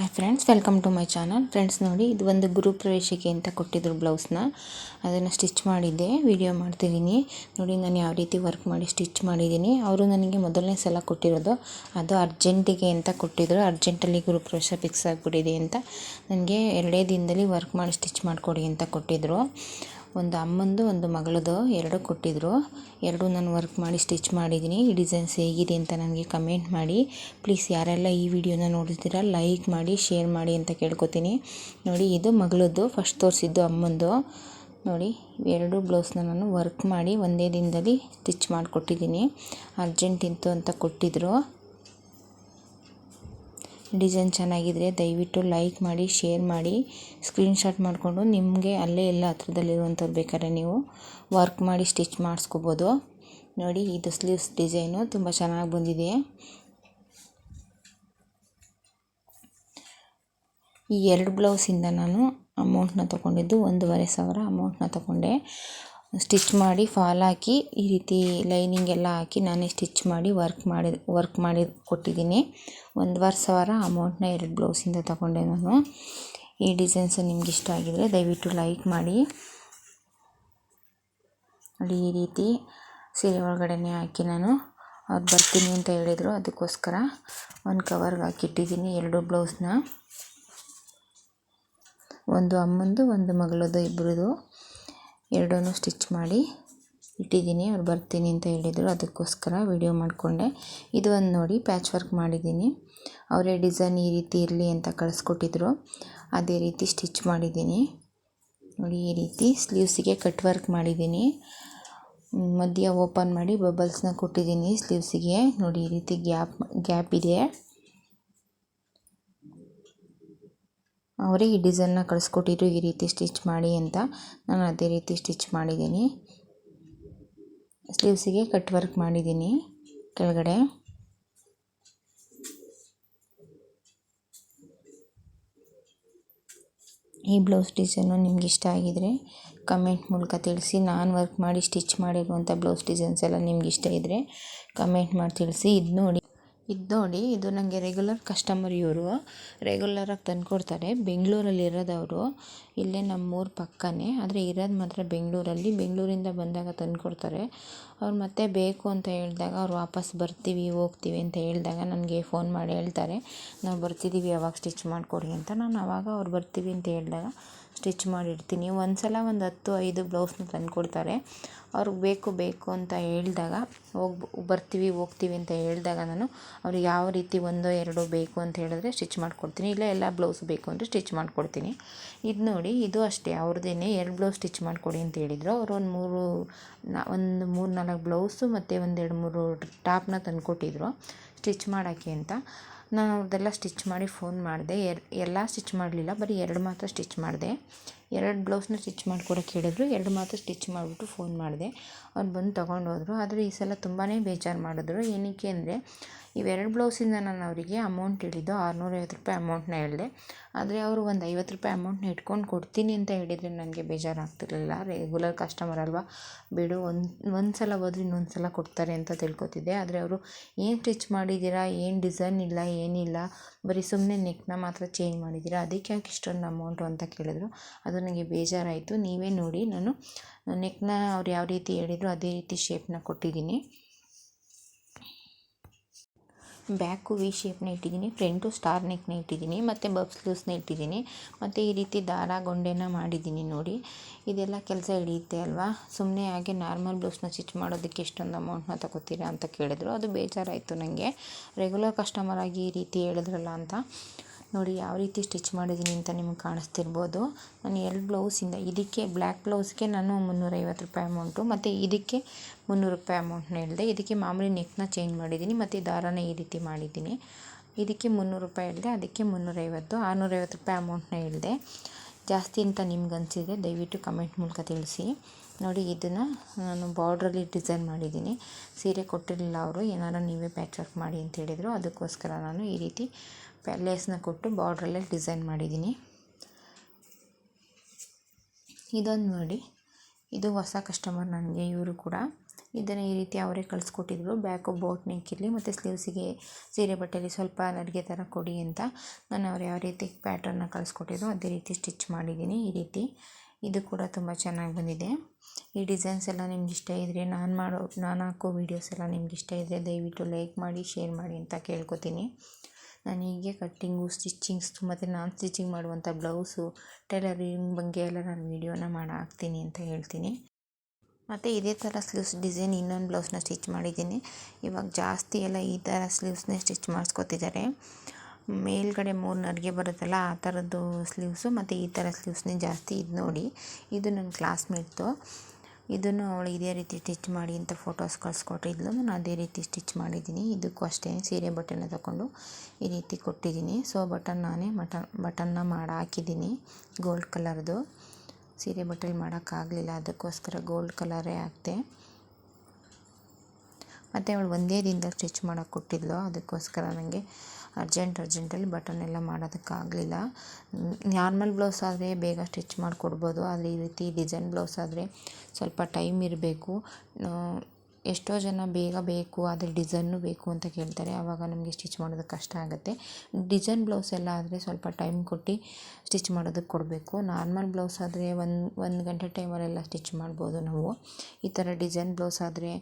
Hi friends welcome to my channel friends ನೋಡಿ, ಇದು ಒಂದು ಗುರು ಪ್ರವೇಶಕ್ಕೆ ಅಂತ ಕೊಟ್ಟಿದ್ರು ಬ್ಲೌಸ್ನ ಅದನ್ನು ಸ್ಟಿಚ್ ಮಾಡಿದ್ದೆ ವಿಡಿಯೋ ಮಾಡ್ತಿದ್ದೀನಿ. ನೋಡಿ, ನಾನು ಯಾವ ರೀತಿ ವರ್ಕ್ ಮಾಡಿ ಸ್ಟಿಚ್ ಮಾಡಿದ್ದೀನಿ. ಅವರು ನನಗೆ ಮೊದಲನೇ ಸಲ ಕೊಟ್ಟಿರೋದು. ಅದು ಅರ್ಜೆಂಟಿಗೆ ಅಂತ ಕೊಟ್ಟಿದ್ರು. ಅರ್ಜೆಂಟಲ್ಲಿ ಗುರು ಪ್ರವೇಶ ಫಿಕ್ಸ್ ಆಗಿಬಿಟ್ಟಿದೆ ಅಂತ. ನನಗೆ ಎರಡೇ ದಿನದಲ್ಲಿ ವರ್ಕ್ ಮಾಡಿ ಸ್ಟಿಚ್ ಮಾಡಿಕೊಡಿ ಅಂತ ಕೊಟ್ಟಿದ್ದರು ಒಂದು ಅಮ್ಮಂದು, ಒಂದು ಮಗಳದು, ಎರಡು ಕೊಟ್ಟಿದ್ದರು ಎರಡು ನಾನು ವರ್ಕ್ ಮಾಡಿ ಸ್ಟಿಚ್ ಮಾಡಿದ್ದೀನಿ ಈ ಡಿಸೈನ್ಸ್ ಹೇಗಿದೆ ಅಂತ ನನಗೆ ಕಮೆಂಟ್ ಮಾಡಿ. ಪ್ಲೀಸ್ ಯಾರೆಲ್ಲ ಈ ವಿಡಿಯೋನ ನೋಡ್ತೀರಾ ಲೈಕ್ ಮಾಡಿ ಶೇರ್ ಮಾಡಿ ಅಂತ ಕೇಳ್ಕೊತೀನಿ. ನೋಡಿ, ಇದು ಮಗಳದ್ದು ಫಸ್ಟ್ ತೋರಿಸಿದ್ದು ಅಮ್ಮಂದು. ನೋಡಿ, ಎರಡು ಬ್ಲೌಸ್ನ ನಾನು ವರ್ಕ್ ಮಾಡಿ ಒಂದೇ ದಿನದಲ್ಲಿ ಸ್ಟಿಚ್ ಮಾಡಿಕೊಟ್ಟಿದ್ದೀನಿ ಅರ್ಜೆಂಟ್ ಇತ್ತು ಅಂತ ಕೊಟ್ಟಿದ್ದರು ಡಿಸೈನ್ ಚೆನ್ನಾಗಿದ್ರೆ ದಯವಿಟ್ಟು ಲೈಕ್ ಮಾಡಿ, ಶೇರ್ ಮಾಡಿ ಸ್ಕ್ರೀನ್ಶಾಟ್ ಮಾಡಿಕೊಂಡು ನಿಮಗೆ ಅಲ್ಲೇ ಎಲ್ಲ ಹತ್ರದಲ್ಲಿರುವಂಥದ್ದು ಬೇಕಾದ್ರೆ ನೀವು ವರ್ಕ್ ಮಾಡಿ ಸ್ಟಿಚ್ ಮಾಡಿಸ್ಕೋಬೋದು. ನೋಡಿ, ಇದು ಸ್ಲೀವ್ಸ್ ಡಿಸೈನು, ತುಂಬ ಚೆನ್ನಾಗಿ ಬಂದಿದೆ. ಈ ಎರಡು ಬ್ಲೌಸಿಂದ ನಾನು ಅಮೌಂಟ್ನ ತೊಗೊಂಡಿದ್ದು ಒಂದೂವರೆ ಸಾವಿರ ಅಮೌಂಟ್ನ ತೊಗೊಂಡೆ. ಸ್ಟಿಚ್ ಮಾಡಿ ಫಾಲ್ ಹಾಕಿ ಈ ರೀತಿ ಲೈನಿಂಗ್ ಎಲ್ಲ ಹಾಕಿ ನಾನೇ ಸ್ಟಿಚ್ ಮಾಡಿ ವರ್ಕ್ ಮಾಡಿ ವರ್ಕ್ ಮಾಡಿ ಕೊಟ್ಟಿದ್ದೀನಿ. ಒಂದುವರೆ ಸಾವಿರ ಅಮೌಂಟ್ನ ಎರಡು ಬ್ಲೌಸಿಂದ ತಗೊಂಡೆ ನಾನು. ಈ ಡಿಸೈನ್ಸ್ ನಿಮ್ಗೆ ಇಷ್ಟ ಆಗಿದರೆ ದಯವಿಟ್ಟು ಲೈಕ್ ಮಾಡಿ. ನೋಡಿ, ಈ ರೀತಿ ಸೀರೆ ಒಳಗಡೆನೇ ಹಾಕಿ ನಾನು. ಅವ್ರು ಬರ್ತೀನಿ ಅಂತ ಹೇಳಿದರು, ಅದಕ್ಕೋಸ್ಕರ ಒಂದು ಕವರ್ಗೆ ಹಾಕಿಟ್ಟಿದ್ದೀನಿ ಎರಡು ಬ್ಲೌಸ್ನ. ಒಂದು ಅಮ್ಮಂದು, ಒಂದು ಮಗಳದು ಇಬ್ಬರದು ಎರಡೂ ಸ್ಟಿಚ್ ಮಾಡಿ ಇಟ್ಟಿದ್ದೀನಿ. ಅವ್ರು ಬರ್ತೀನಿ ಅಂತ ಹೇಳಿದರು. ಅದಕ್ಕೋಸ್ಕರ ವಿಡಿಯೋ ಮಾಡಿಕೊಂಡೆ. ಇದು ಒಂದು ನೋಡಿ, ಪ್ಯಾಚ್ ವರ್ಕ್ ಮಾಡಿದ್ದೀನಿ. ಅವರೇ ಡಿಸೈನ್ ಈ ರೀತಿ ಇರಲಿ ಅಂತ ಕಳಿಸ್ಕೊಟ್ಟಿದ್ರು. ಅದೇ ರೀತಿ ಸ್ಟಿಚ್ ಮಾಡಿದ್ದೀನಿ. ನೋಡಿ, ಈ ರೀತಿ ಸ್ಲೀವ್ಸಿಗೆ ಕಟ್ ವರ್ಕ್ ಮಾಡಿದ್ದೀನಿ. ಮಧ್ಯ ಓಪನ್ ಮಾಡಿ ಬಬಲ್ಸ್ನ ಕೊಟ್ಟಿದ್ದೀನಿ ಸ್ಲೀವ್ಸಿಗೆ. ನೋಡಿ, ಈ ರೀತಿ ಗ್ಯಾಪ್ ಗ್ಯಾಪ್ ಇದೆ. ಅವರೇ ಈ ಡಿಸೈನ್ನ ಕಳಿಸ್ಕೊಟ್ಟಿದ್ರು, ಈ ರೀತಿ ಸ್ಟಿಚ್ ಮಾಡಿ ಅಂತ ನಾನು ಅದೇ ರೀತಿ ಸ್ಟಿಚ್ ಮಾಡಿದ್ದೀನಿ. ಸ್ಲೀವ್ಸಿಗೆ ಕಟ್ ವರ್ಕ್ ಮಾಡಿದ್ದೀನಿ ಕೆಳಗಡೆ. ಈ ಬ್ಲೌಸ್ ಡಿಸೈನು ನಿಮ್ಗೆ ಇಷ್ಟ ಆಗಿದರೆ ಕಮೆಂಟ್ ಮೂಲಕ ತಿಳಿಸಿ. ನಾನು ವರ್ಕ್ ಮಾಡಿ ಸ್ಟಿಚ್ ಮಾಡಿರುವಂಥ ಬ್ಲೌಸ್ ಡಿಸೈನ್ಸ್ ಎಲ್ಲ ನಿಮ್ಗೆ ಇಷ್ಟ ಇದ್ದರೆ ಕಮೆಂಟ್ ಮಾಡಿ ತಿಳಿಸಿ. ಇದು ನೋಡಿ. ಇದು ನೋಡಿ, ಇದು ನನಗೆ ರೆಗ್ಯುಲರ್ ಕಸ್ಟಮರ್ ಇವರು. ರೆಗ್ಯುಲರಾಗಿ ತಂದುಕೊಡ್ತಾರೆ. ಬೆಂಗಳೂರಲ್ಲಿ ಇರೋದು ಅವರು ಇಲ್ಲೇ ನಮ್ಮೂರ ಪಕ್ಕನೇ. ಆದರೆ ಇರೋದು ಮಾತ್ರ ಬೆಂಗಳೂರಲ್ಲಿ. ಬೆಂಗಳೂರಿಂದ ಬಂದಾಗ ತಂದುಕೊಡ್ತಾರೆ. ಅವ್ರು ಮತ್ತೆ ಬೇಕು ಅಂತ ಹೇಳಿದಾಗ ಅವ್ರು ವಾಪಸ್ ಬರ್ತೀವಿ, ಹೋಗ್ತೀವಿ ಅಂತ ಹೇಳಿದಾಗ ನನಗೆ ಫೋನ್ ಮಾಡಿ ಹೇಳ್ತಾರೆ. ನಾವು ಬರ್ತಿದ್ದೀವಿ ಅವಾಗ ಸ್ಟಿಚ್ ಮಾಡಿಕೊಡಿ ಅಂತ. ನಾನು ಆವಾಗ ಅವ್ರು ಬರ್ತೀವಿ ಅಂತ ಹೇಳಿದಾಗ ಸ್ಟಿಚ್ ಮಾಡಿರ್ತೀನಿ. ಒಂದು ಸಲ ಒಂದು ಹತ್ತು, ಐದು ಬ್ಲೌಸ್ನ ತಂದುಕೊಡ್ತಾರೆ. ಅವ್ರಿಗೆ ಬೇಕು ಬೇಕು ಅಂತ ಹೇಳಿದಾಗ ಹೋಗಿ ಬರ್ತೀವಿ, ಹೋಗ್ತೀವಿ ಅಂತ ಹೇಳಿದಾಗ ನಾನು ಅವ್ರಿಗೆ ಯಾವ ರೀತಿ ಒಂದೋ ಎರಡೋ ಬೇಕು ಅಂತ ಹೇಳಿದ್ರೆ ಸ್ಟಿಚ್ ಮಾಡಿಕೊಡ್ತೀನಿ. ಇಲ್ಲ ಎಲ್ಲ ಬ್ಲೌಸ್ ಬೇಕು ಅಂದರೆ ಸ್ಟಿಚ್ ಮಾಡಿಕೊಡ್ತೀನಿ. ಇದು ನೋಡಿ, ಇದು ಅಷ್ಟೇ. ಅವ್ರದ್ದೇನೆ ಎರಡು ಬ್ಲೌಸ್ ಸ್ಟಿಚ್ ಮಾಡಿಕೊಡಿ ಅಂತ ಹೇಳಿದರು. ಅವರು ಒಂದು ಮೂರು ಒಂದು ಮೂರು ನಾಲ್ಕು ಬ್ಲೌಸು ಮತ್ತು ಒಂದೆರಡು ಮೂರು ಟಾಪ್ನ ತಂದುಕೊಟ್ಟಿದ್ರು ಸ್ಟಿಚ್ ಮಾಡೋಕ್ಕೆ ಅಂತ. ನಾನು ಅವ್ರದ್ದೆಲ್ಲ ಸ್ಟಿಚ್ ಮಾಡಿ ಫೋನ್ ಮಾಡಿದೆ. ಎಲ್ಲ ಸ್ಟಿಚ್ ಮಾಡಲಿಲ್ಲ ಬರೀ ಎರಡು ಮಾತ್ರ ಸ್ಟಿಚ್ ಮಾಡಿದೆ. ಎರಡು ಬ್ಲೌಸ್ನ ಸ್ಟಿಚ್ ಮಾಡ್ಕೊಡಕ್ಕೆ ಹೇಳಿದ್ರು. ಎರಡು ಮಾತ್ರ ಸ್ಟಿಚ್ ಮಾಡಿಬಿಟ್ಟು ಫೋನ್ ಮಾಡಿದೆ. ಅವ್ರು ಬಂದು ತೊಗೊಂಡು ಹೋದರು ಆದರೆ ಈ ಸಲ ತುಂಬಾ ಬೇಜಾರು ಮಾಡಿದ್ರು. ಏನಕ್ಕೆ ಅಂದರೆ ಇವೆರಡು ಬ್ಲೌಸಿಂದ ನಾನು ಅವರಿಗೆ ಅಮೌಂಟ್ ಹೇಳಿದ್ದು ಆರುನೂರೈವತ್ತು ರೂಪಾಯಿ ಅಮೌಂಟ್ನ ಹೇಳಿದೆ. ಆದರೆ ಅವರು ಒಂದು ಐವತ್ತು ರೂಪಾಯಿ ಅಮೌಂಟ್ನ ಇಟ್ಕೊಂಡು ಕೊಡ್ತೀನಿ ಅಂತ ಹೇಳಿದರೆ ನನಗೆ ಬೇಜಾರಾಗ್ತಿರ್ಲಿಲ್ಲ. ರೆಗ್ಯುಲರ್ ಕಸ್ಟಮರ್ ಅಲ್ವಾ? ಬಿಡು, ಒಂದು ಒಂದು ಸಲ ಹೋದ್ರೆ ಇನ್ನೊಂದು ಸಲ ಕೊಡ್ತಾರೆ ಅಂತ ತಿಳ್ಕೊತಿದ್ದೆ. ಆದರೆ ಅವರು, ಏನು ಸ್ಟಿಚ್ ಮಾಡಿದ್ದೀರಾ ಏನು ಡಿಸೈನ್ ಇಲ್ಲ? ಏನಿಲ್ಲ? ಬರೀ ಸುಮ್ಮನೆ ನೆಕ್ನ ಮಾತ್ರ ಚೇಂಜ್ ಮಾಡಿದ್ದೀರಾ? ಅದಕ್ಕೆ ಯಾಕೆ ಇಷ್ಟೊಂದು ಅಮೌಂಟು ಅಂತ ಕೇಳಿದ್ರು. ಅದು ನನಗೆ ಬೇಜಾರಾಯಿತು. ನೀವೇ ನೋಡಿ, ನಾನು ನೆಕ್ನ ಅವ್ರು ಯಾವ ರೀತಿ ಹೇಳಿದ್ರು, ಅದೇ ರೀತಿ ಶೇಪ್ನ ಕೊಟ್ಟಿದ್ದೀನಿ. ಬ್ಯಾಕು ವಿ ಶೇಪ್ನ ಇಟ್ಟಿದ್ದೀನಿ ಫ್ರಂಟು ಸ್ಟಾರ್ ನೆಕ್ನ ಇಟ್ಟಿದ್ದೀನಿ, ಮತ್ತು ಬಬ್ ಸ್ಲೀವ್ಸ್ನ ಇಟ್ಟಿದ್ದೀನಿ, ಮತ್ತು ಈ ರೀತಿ ದಾರ ಗೊಂಡೆನ ಮಾಡಿದ್ದೀನಿ ನೋಡಿ. ಇದೆಲ್ಲ ಕೆಲಸ ಹಿಡಿಯುತ್ತೆ ಅಲ್ವಾ? ಸುಮ್ಮನೆ ಹಾಗೆ ನಾರ್ಮಲ್ ಬ್ಲೌಸ್ನ ಸ್ಟಿಚ್ ಮಾಡೋದಕ್ಕೆ ಎಷ್ಟೊಂದು ಅಮೌಂಟ್ನ ತಗೋತೀರಾ ಅಂತ ಕೇಳಿದ್ರು. ಅದು ಬೇಜಾರಾಯಿತು ನನಗೆ ರೆಗ್ಯುಲರ್ ಕಸ್ಟಮರ್ ಆಗಿ ಈ ರೀತಿ ಹೇಳಿದ್ರಲ್ಲ ಅಂತ. ನೋಡಿ ಯಾವ ರೀತಿ ಸ್ಟಿಚ್ ಮಾಡಿದ್ದೀನಿ ಅಂತ ನಿಮಗೆ ಕಾಣಿಸ್ತಿರ್ಬೋದು. ನಾನು ಎರಡು ಬ್ಲೌಸಿಂದ ಇದಕ್ಕೆ ಬ್ಲ್ಯಾಕ್ ಬ್ಲೌಸ್ಗೆ ನಾನು ಮುನ್ನೂರೈವತ್ತು ರೂಪಾಯಿ ಅಮೌಂಟು, ಮತ್ತು ಇದಕ್ಕೆ ಮುನ್ನೂರು ರೂಪಾಯಿ ಅಮೌಂಟ್ನ ಹೇಳಿದೆ ಇದಕ್ಕೆ ಮಾಮೂಲಿ ನೆಕ್ನ ಚೇಂಜ್ ಮಾಡಿದ್ದೀನಿ, ಮತ್ತು ದಾರನ ಈ ರೀತಿ ಮಾಡಿದ್ದೀನಿ. ಇದಕ್ಕೆ ಮುನ್ನೂರು ರೂಪಾಯಿ ಹೇಳಿದೆ ಅದಕ್ಕೆ ಮುನ್ನೂರೈವತ್ತು, ಆರುನೂರೈವತ್ತು ರೂಪಾಯಿ ಅಮೌಂಟ್ನ ಹೇಳಿದೆ ಜಾಸ್ತಿ ಅಂತ ನಿಮ್ಗೆ ಅನಿಸಿದೆ ದಯವಿಟ್ಟು ಕಮೆಂಟ್ ಮೂಲಕ ತಿಳಿಸಿ. ನೋಡಿ, ಇದನ್ನು ನಾನು ಬಾರ್ಡ್ರಲ್ಲಿ ಡಿಸೈನ್ ಮಾಡಿದ್ದೀನಿ. ಸೀರೆ ಕೊಟ್ಟಿರಲಿಲ್ಲ ಅವರು ಏನಾರು ನೀವೇ ಪ್ಯಾಚ್ ವರ್ಕ್ ಮಾಡಿ ಅಂತ ಹೇಳಿದರು. ಅದಕ್ಕೋಸ್ಕರ ನಾನು ಈ ರೀತಿ ಲೇಸ್ನ ಕೊಟ್ಟು ಬಾರ್ಡ್ರಲ್ಲೇ ಡಿಸೈನ್ ಮಾಡಿದ್ದೀನಿ. ಇದೊಂದು ನೋಡಿ. ಇದು ಹೊಸ ಕಸ್ಟಮರ್ ನನಗೆ, ಇವರು ಕೂಡ. ಇದನ್ನು ಈ ರೀತಿ ಅವರೇ ಕಳಿಸ್ಕೊಟ್ಟಿದ್ರು. ಬ್ಯಾಕು ಬೋಟ್ ನೆಕ್ ಮತ್ತು ಸ್ಲೀವ್ಸಿಗೆ ಸೀರೆ ಬಟ್ಟೆಯಲ್ಲಿ ಸ್ವಲ್ಪ ನಡಿಗೆ ಥರ ಕೊಡಿ ಅಂತ ನಾನು ಅವ್ರು ಯಾವ ರೀತಿ ಪ್ಯಾಟ್ರನ್ನ ಕಳಿಸ್ಕೊಟ್ಟಿದ್ರು, ಅದೇ ರೀತಿ ಸ್ಟಿಚ್ ಮಾಡಿದ್ದೀನಿ ಈ ರೀತಿ. ಇದು ಕೂಡ ತುಂಬ ಚೆನ್ನಾಗಿ ಬಂದಿದೆ. ಈ ಡಿಸೈನ್ಸ್ ಎಲ್ಲ ನಿಮ್ಗೆ ಇಷ್ಟ ಇದ್ದರೆ ನಾನು ಮಾಡೋ, ನಾನು ಹಾಕೋ ವೀಡಿಯೋಸ್ ಎಲ್ಲ ನಿಮ್ಗೆ ಇಷ್ಟ ಇದ್ದರೆ ದಯವಿಟ್ಟು ಲೈಕ್ ಮಾಡಿ ಶೇರ್ ಮಾಡಿ ಅಂತ ಕೇಳ್ಕೊತೀನಿ. ನಾನು ಹೀಗೆ ಕಟ್ಟಿಂಗು ಸ್ಟಿಚ್ಚಿಂಗ್ಸ್ ಮತ್ತು ನಾನು ಸ್ಟಿಚಿಂಗ್ ಮಾಡುವಂಥ ಬ್ಲೌಸು, ಟೈಲರಿಂಗ್ ಬಗ್ಗೆ ಎಲ್ಲ ನಾನು ವೀಡಿಯೋನ ಮಾಡಿ ಹಾಕ್ತೀನಿ ಅಂತ ಹೇಳ್ತೀನಿ. ಮತ್ತು ಇದೇ ಥರ ಸ್ಲೀವ್ಸ್ ಡಿಸೈನ್ ಇನ್ನೊಂದು ಬ್ಲೌಸ್ನ ಸ್ಟಿಚ್ ಮಾಡಿದ್ದೀನಿ. ಇವಾಗ ಜಾಸ್ತಿ ಎಲ್ಲ ಈ ಥರ ಸ್ಲೀವ್ಸ್ನೇ ಸ್ಟಿಚ್ ಮಾಡಿಸ್ಕೊತಿದ್ದಾರೆ. ಮೇಲ್ಗಡೆ ಮೂರು ನಡಿಗೆ ಬರುತ್ತಲ್ಲ ಆ ಥರದ್ದು ಸ್ಲೀವ್ಸು, ಮತ್ತು ಈ ಥರ ಸ್ಲೀವ್ಸ್ನೇ ಜಾಸ್ತಿ ಇದು ನೋಡಿ. ಇದು ನನ್ನ ಕ್ಲಾಸ್ಮೇಟ್ದು. ಇದನ್ನು ಅವಳು ಇದೇ ರೀತಿ ಸ್ಟಿಚ್ ಮಾಡಿ ಅಂತ ಫೋಟೋಸ್ ಕಳಿಸ್ಕೊಟ್ಟಿದ್ಲು. ನಾನು ಅದೇ ರೀತಿ ಸ್ಟಿಚ್ ಮಾಡಿದ್ದೀನಿ. ಇದಕ್ಕೂ ಅಷ್ಟೇ ಸೀರೆ ಬಟನ್ನ ತಗೊಂಡು ಈ ರೀತಿ ಕೊಟ್ಟಿದ್ದೀನಿ. ಸೊ ಬಟನ್ ನಾನೇ ಮಟನ್ ಬಟನ್ನ ಮಾಡಿ ಹಾಕಿದ್ದೀನಿ ಗೋಲ್ಡ್ ಕಲರ್ದು ಸೀರೆ ಬಟ್ಟೆಲಿ ಮಾಡೋಕ್ಕಾಗಲಿಲ್ಲ. ಅದಕ್ಕೋಸ್ಕರ ಗೋಲ್ಡ್ ಕಲರೇ ಹಾಕ್ತೆ ಮತ್ತು ಅವಳು ಒಂದೇ ದಿನದಲ್ಲಿ ಸ್ಟಿಚ್ ಮಾಡೋಕೆ ಕೊಟ್ಟಿದ್ಲು. ಅದಕ್ಕೋಸ್ಕರ ನನಗೆ ಅರ್ಜೆಂಟ್, ಅರ್ಜೆಂಟಲ್ಲಿ ಬಟನ್ ಎಲ್ಲ ಮಾಡೋದಕ್ಕಾಗಲಿಲ್ಲ. ನಾರ್ಮಲ್ ಬ್ಲೌಸ್ ಆದರೆ ಬೇಗ ಸ್ಟಿಚ್ ಮಾಡಿಕೊಡ್ಬೋದು. ಆದರೆ ಈ ರೀತಿ ಡಿಸೈನ್ ಬ್ಲೌಸ್ ಆದರೆ ಸ್ವಲ್ಪ ಟೈಮ್ ಇರಬೇಕು. ಎಷ್ಟೋ ಜನ ಬೇಗ ಬೇಕು ಆದರೆ ಡಿಸೈನು ಬೇಕು ಅಂತ ಕೇಳ್ತಾರೆ. ಆವಾಗ ನಮಗೆ ಸ್ಟಿಚ್ ಮಾಡೋದಕ್ಕೆ ಕಷ್ಟ ಆಗುತ್ತೆ. ಡಿಸೈನ್ ಬ್ಲೌಸ್ ಎಲ್ಲ ಆದರೆ ಸ್ವಲ್ಪ ಟೈಮ್ ಕೊಟ್ಟು ಸ್ಟಿಚ್ ಮಾಡೋದಕ್ಕೆ ಕೊಡಬೇಕು. ನಾರ್ಮಲ್ ಬ್ಲೌಸ್ ಆದರೆ ಒಂದು ಒಂದು ಗಂಟೆ ಟೈಮಲ್ಲೆಲ್ಲ ಸ್ಟಿಚ್ ಮಾಡ್ಬೋದು ನಾವು. ಈ ಥರ ಡಿಸೈನ್ ಬ್ಲೌಸ್ ಆದರೆ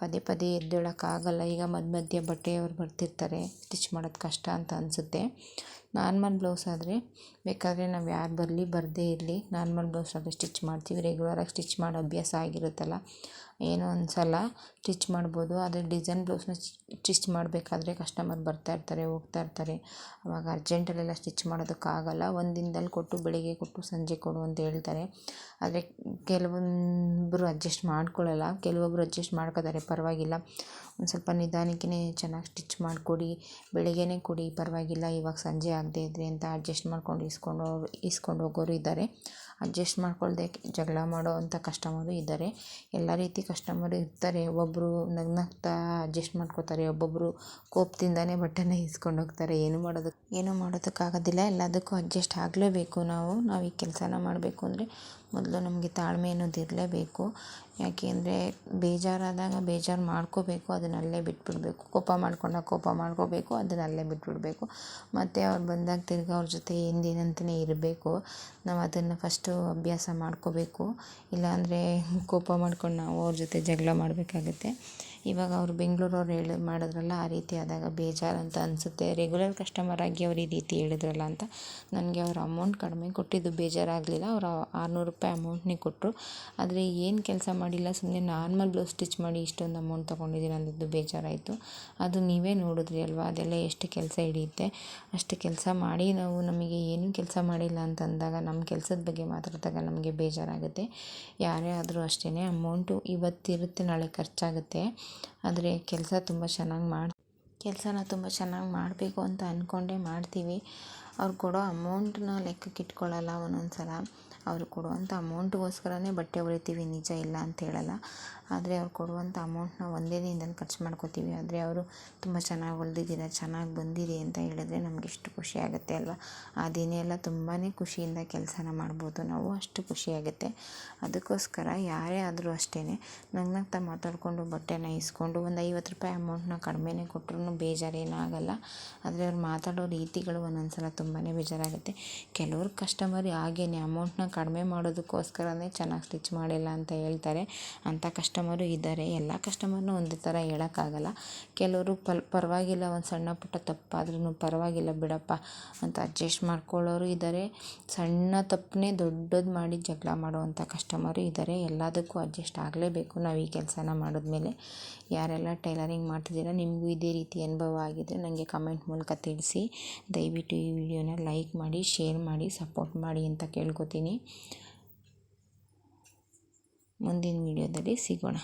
ಪದೇ ಪದೇ ಎದ್ದೇಳೋಕ್ಕಾಗಲ್ಲ. ಈಗ ಮಧ್ಯ ಮಧ್ಯೆ ಬಟ್ಟೆಯವರು ಬರ್ತಿರ್ತಾರೆ, ಸ್ಟಿಚ್ ಮಾಡೋದು ಕಷ್ಟ ಅಂತ ಅನಿಸುತ್ತೆ. ನಾರ್ಮಲ್ ಬ್ಲೌಸ್ ಆದರೆ ಬೇಕಾದರೆ ನಾವು ಯಾರು ಬರಲಿ ಬರದೇ ಇರಲಿ ನಾರ್ಮಲ್ ಬ್ಲೌಸ್ ಆದರೆ ಸ್ಟಿಚ್ ಮಾಡ್ತೀವಿ. ರೆಗ್ಯುಲರಾಗಿ ಸ್ಟಿಚ್ ಮಾಡೋ ಅಭ್ಯಾಸ ಆಗಿರುತ್ತಲ್ಲ. ಏನೋ ಒಂದು ಸಲ ಸ್ಟಿಚ್ ಮಾಡ್ಬೋದು. ಆದರೆ ಡಿಸೈನ್ ಬ್ಲೌಸ್ನ ಸ್ಟಿಚ್ ಮಾಡಬೇಕಾದ್ರೆ ಕಸ್ಟಮರ್ ಬರ್ತಾ ಇರ್ತಾರೆ, ಹೋಗ್ತಾ ಇರ್ತಾರೆ. ಅವಾಗ ಅರ್ಜೆಂಟಲ್ಲೆಲ್ಲ ಸ್ಟಿಚ್ ಮಾಡೋದಕ್ಕಾಗಲ್ಲ ಒಂದು ದಿನದಲ್ಲಿ ಕೊಟ್ಟು ಬೆಳಿಗ್ಗೆ ಕೊಟ್ಟು ಸಂಜೆ ಕೊಡು ಅಂತ ಹೇಳ್ತಾರೆ. ಆದರೆ ಕೆಲವೊಬ್ಬರು ಅಡ್ಜಸ್ಟ್ ಮಾಡ್ಕೊಳ್ಳಲ್ಲ ಕೆಲವೊಬ್ಬರು ಅಡ್ಜಸ್ಟ್ ಮಾಡ್ಕೋತಾರೆ. ಪರವಾಗಿಲ್ಲ. ಒಂದು ಸ್ವಲ್ಪ ನಿಧಾನಕ್ಕೇ ಚೆನ್ನಾಗಿ ಸ್ಟಿಚ್ ಮಾಡಿಕೊಡಿ. ಬೆಳಿಗ್ಗೆನೇ ಕೊಡಿ. ಪರವಾಗಿಲ್ಲ. ಇವಾಗ ಸಂಜೆ ಆಗದೆ ಇದ್ದರೆ ಅಂತ ಅಡ್ಜಸ್ಟ್ ಮಾಡ್ಕೊಂಡು ಇಸ್ಕೊಂಡು ಇಸ್ಕೊಂಡು ಹೋಗೋರು ಇದ್ದಾರೆ. ಅಡ್ಜಸ್ಟ್ ಮಾಡ್ಕೊಳ್ಳದೆ ಜಗಳ ಮಾಡೋ ಅಂಥ ಕಸ್ಟಮರು ಇದ್ದಾರೆ. ಎಲ್ಲ ರೀತಿ ಕಸ್ಟಮರು ಇರ್ತಾರೆ. ಒಬ್ಬೊಬ್ಬರು ನಗ್ನಗ್ತಾ ಅಡ್ಜಸ್ಟ್ ಮಾಡ್ಕೋತಾರೆ ಒಬ್ಬೊಬ್ಬರು ಕೋಪದಿಂದನೇ ಬಟ್ಟೆನ ಇಸ್ಕೊಂಡು ಹೋಗ್ತಾರೆ. ಏನು ಮಾಡೋದಕ್ಕೆ ಏನು ಮಾಡೋದಕ್ಕಾಗೋದಿಲ್ಲ. ಎಲ್ಲದಕ್ಕೂ ಅಡ್ಜಸ್ಟ್ ಆಗಲೇಬೇಕು ನಾವು. ನಾವು ಈ ಕೆಲಸನ ಮಾಡಬೇಕು ಅಂದರೆ ಮೊದಲು ನಮಗೆ ತಾಳ್ಮೆ ಅನ್ನೋದು ಇರಲೇಬೇಕು. ಯಾಕೆ ಅಂದರೆ ಬೇಜಾರಾದಾಗ ಬೇಜಾರು ಮಾಡ್ಕೋಬೇಕು ಅದನ್ನ ಅಲ್ಲೇ ಬಿಟ್ಬಿಡಬೇಕು. ಕೋಪ ಮಾಡ್ಕೊಂಡಾಗ ಕೋಪ ಮಾಡ್ಕೋಬೇಕು ಅದನ್ನ ಅಲ್ಲೇ ಬಿಟ್ಬಿಡಬೇಕು. ಮತ್ತು ಅವ್ರು ಬಂದಾಗ ತಿರ್ಗಿ ಅವ್ರ ಜೊತೆ ಎಂದಿನಂತೆಯೇ ಇರಬೇಕು. ನಾವು ಅದನ್ನು ಫಸ್ಟು ಅಭ್ಯಾಸ ಮಾಡ್ಕೋಬೇಕು. ಇಲ್ಲಾಂದರೆ ಕೋಪ ಮಾಡ್ಕೊಂಡು ನಾವು ಅವ್ರ ಜೊತೆ ಜಗಳ ಮಾಡಬೇಕಾಗತ್ತೆ. ಇವಾಗ ಅವರು ಬೆಂಗಳೂರವ್ರು ಹೇಳಿ ಮಾಡಿದ್ರಲ್ಲ, ಆ ರೀತಿ ಆದಾಗ ಬೇಜಾರು ಅಂತ ಅನಿಸುತ್ತೆ. ರೆಗ್ಯುಲರ್ ಕಸ್ಟಮರ್ ಆಗಿ ಅವ್ರು ಈ ರೀತಿ ಹೇಳಿದ್ರಲ್ಲ ಅಂತ ನನಗೆ ಅವ್ರ ಅಮೌಂಟ್ ಕಡಿಮೆ ಕೊಟ್ಟಿದ್ದು ಬೇಜಾರಾಗಲಿಲ್ಲ. ಅವರು ಆರುನೂರು ರೂಪಾಯಿ ಅಮೌಂಟ್ನೇ ಕೊಟ್ಟರು ಆದರೆ ಏನು ಕೆಲಸ ಮಾಡಿಲ್ಲ ಸುಮ್ಮನೆ ನಾರ್ಮಲ್ ಬ್ಲೌಸ್ ಸ್ಟಿಚ್ ಮಾಡಿ ಇಷ್ಟೊಂದು ಅಮೌಂಟ್ ತೊಗೊಂಡಿದ್ದೀನಿ ಅಂದಿದ್ದು ಬೇಜಾರಾಯಿತು. ಅದು ನೀವೇ ನೋಡಿದ್ರಿ ಅಲ್ವಾ? ಅದೆಲ್ಲ ಎಷ್ಟು ಕೆಲಸ ಹಿಡಿಯುತ್ತೆ? ಅಷ್ಟು ಕೆಲಸ ಮಾಡಿ ನಾವು ನಮಗೆ ಏನೂ ಕೆಲಸ ಮಾಡಿಲ್ಲ ಅಂತ ಅಂದಾಗ ನಮ್ಮ ಕೆಲಸದ ಬಗ್ಗೆ ಮಾತಾಡಿದಾಗ ನಮಗೆ ಬೇಜಾರಾಗುತ್ತೆ. ಯಾರೇ ಆದರೂ ಅಷ್ಟೇ ಅಮೌಂಟು ಇವತ್ತಿರುತ್ತೆ, ನಾಳೆ ಖರ್ಚಾಗುತ್ತೆ. ಆದರೆ ಕೆಲಸ ತುಂಬ ಚೆನ್ನಾಗಿ ಮಾಡಿ, ಕೆಲಸನ ತುಂಬ ಚೆನ್ನಾಗಿ ಮಾಡಬೇಕು ಅಂತ ಅಂದ್ಕೊಂಡೇ ಮಾಡ್ತೀವಿ. ಅವ್ರು ಕೊಡೋ ಅಮೌಂಟ್ನ ಲೆಕ್ಕಕ್ಕೆ ಇಟ್ಕೊಳ್ಳಲ್ಲ ಒಂದೊಂದು ಸಲ ಅವ್ರು ಕೊಡುವಂಥ ಅಮೌಂಟ್ಗೋಸ್ಕರನೇ ಬಟ್ಟೆ ಹೊಲಿತೀವಿ ನಿಜ ಇಲ್ಲ ಅಂತ ಹೇಳಲ್ಲ. ಆದರೆ ಅವ್ರು ಕೊಡುವಂಥ ಅಮೌಂಟ್ನ ಒಂದೇ ದಿನದಲ್ಲಿ ಖರ್ಚು ಮಾಡ್ಕೋತೀವಿ. ಆದರೆ ಅವರು ತುಂಬ ಚೆನ್ನಾಗಿ ಹೊಲ್ದಿದ್ದೀರ, ಚೆನ್ನಾಗಿ ಬಂದಿದೆ ಅಂತ ಹೇಳಿದ್ರೆ ನಮಗೆ ಎಷ್ಟು ಖುಷಿ ಆಗುತ್ತೆ ಅಲ್ವಾ? ಆ ದಿನ ಎಲ್ಲ ತುಂಬಾ ಖುಷಿಯಿಂದ ಕೆಲಸನ ಮಾಡ್ಬೋದು ನಾವು, ಅಷ್ಟು ಖುಷಿಯಾಗುತ್ತೆ ಅದಕ್ಕೋಸ್ಕರ ಯಾರೇ ಆದರೂ ಅಷ್ಟೇ ನಗ್ನಗ್ತಾ ಮಾತಾಡಿಕೊಂಡು ಬಟ್ಟೆನ ಇಸ್ಕೊಂಡು ಒಂದು ಐವತ್ತು ರೂಪಾಯಿ ಅಮೌಂಟನ್ನ ಕಡಿಮೆನೇ ಕೊಟ್ರೂ ಬೇಜಾರೇನಾಗಲ್ಲ ಆದರೆ ಅವ್ರು ಮಾತಾಡೋ ರೀತಿಗಳು ಒಂದೊಂದು ಸಲ ತುಂಬಾ ಬೇಜಾರಾಗುತ್ತೆ. ಕೆಲವ್ರು ಕಸ್ಟಮರ್ ಹಾಗೇನೆ ಅಮೌಂಟನ್ನ ಕಡಿಮೆ ಮಾಡೋದಕ್ಕೋಸ್ಕರನೇ ಚೆನ್ನಾಗಿ ಸ್ಟಿಚ್ ಮಾಡಿಲ್ಲ ಅಂತ ಹೇಳ್ತಾರೆ. ಅಂಥ ಕಸ್ಟಮರು ಇದ್ದಾರೆ. ಎಲ್ಲ ಕಸ್ಟಮರ್ನೂ ಒಂದೇ ಥರ ಹೇಳೋಕ್ಕಾಗಲ್ಲ. ಕೆಲವರು ಪಲ್, ಪರವಾಗಿಲ್ಲ ಒಂದು ಸಣ್ಣ ಪುಟ್ಟ ತಪ್ಪಾದ್ರೂ ಪರವಾಗಿಲ್ಲ ಬಿಡಪ್ಪ ಅಂತ ಅಡ್ಜಸ್ಟ್ ಮಾಡ್ಕೊಳ್ಳೋರು ಇದ್ದಾರೆ. ಸಣ್ಣ ತಪ್ಪನ್ನೇ ದೊಡ್ಡದು ಮಾಡಿ ಜಗಳ ಮಾಡುವಂಥ ಕಸ್ಟಮರು ಇದ್ದಾರೆ. ಎಲ್ಲದಕ್ಕೂ ಅಡ್ಜಸ್ಟ್ ಆಗಲೇಬೇಕು ನಾವು ಈ ಕೆಲಸನ ಮಾಡಿದ್ಮೇಲೆ. ಯಾರೆಲ್ಲ ಟೈಲರಿಂಗ್ ಮಾಡ್ತಿದ್ದೀರಾ, ನಿಮಗೂ ಇದೇ ರೀತಿ ಅನುಭವ ಆಗಿದ್ದರೆ ನನಗೆ ಕಮೆಂಟ್ ಮೂಲಕ ತಿಳಿಸಿ. ದಯವಿಟ್ಟು ಈ ವಿಡಿಯೋನ ಲೈಕ್ ಮಾಡಿ ಶೇರ್ ಮಾಡಿ ಸಪೋರ್ಟ್ ಮಾಡಿ ಅಂತ ಕೇಳ್ಕೊತೀನಿ. ಮುಂದಿನ ವಿಡಿಯೋದಲ್ಲಿ ಸಿಗೋಣ